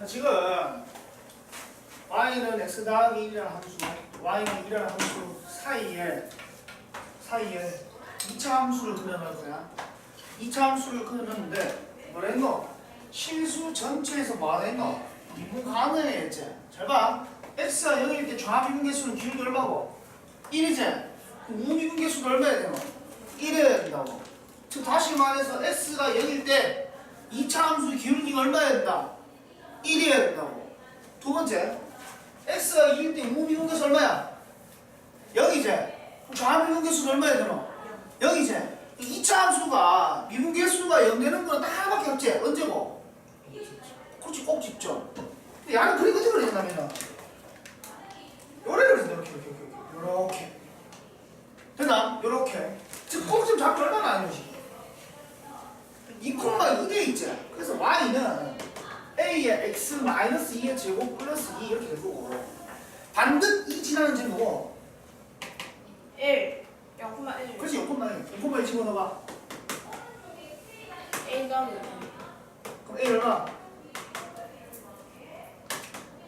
자, 지금 y는 x 더하기 1이라는 함수, y는 2라는 함수 사이에 사이에 2차 함수를 그려놓을 거야. 2차 함수를 그려놓는데 뭐랬노? 실수 전체에서 뭐랬노? 미분가능해 했지. 잘 봐. x가 0일 때 좌미분계수는 기울기 얼마고? 1이지. 우미분계수는 얼마야 되노? 1이어야 된다고. 즉 다시 말해서 x가 0일 때 2차 함수 기울기가 얼마야 된다? 1이어야 된다고. 두 번째, x가 2일 때 우미분 계수 얼마야? 0이지. 좌미분 계수는 얼마야 되노? 0이지. 2차 함수가 미분 계수가 0 되는 거는 하나밖에 없지. 언제고? 그렇지, 꼭 직전. 근데 야는 그리 그리 그린다면은 요래를 그린다. 이렇게, 이렇게, 이렇게, 이렇게. 됐나? 요렇게. 즉, 꼭좀 잡기 얼마나 안 되지? 2콤마 2대 있지. 그래서 y는 a의 x 마이너스 2의 제곱 플러스 2 이렇게 될 거고. 반듯 2 지나는 제곱 1 0,1 그렇지 0콤마 1 0콤마 1 집어넣어봐. A 더하기 그럼 a 얼마?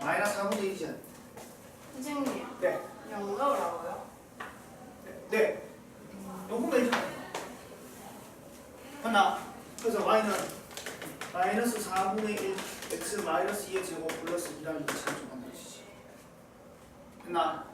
마이너스 4분의 1이지. 선생님. 네. 영어라고요? 네. 0콤마 1 맞나? 그래서 y는 마이너스 4분의 1 x 마이너스 2의 제곱 플러스 2라는 이차를 좀 만들어주지 됐나?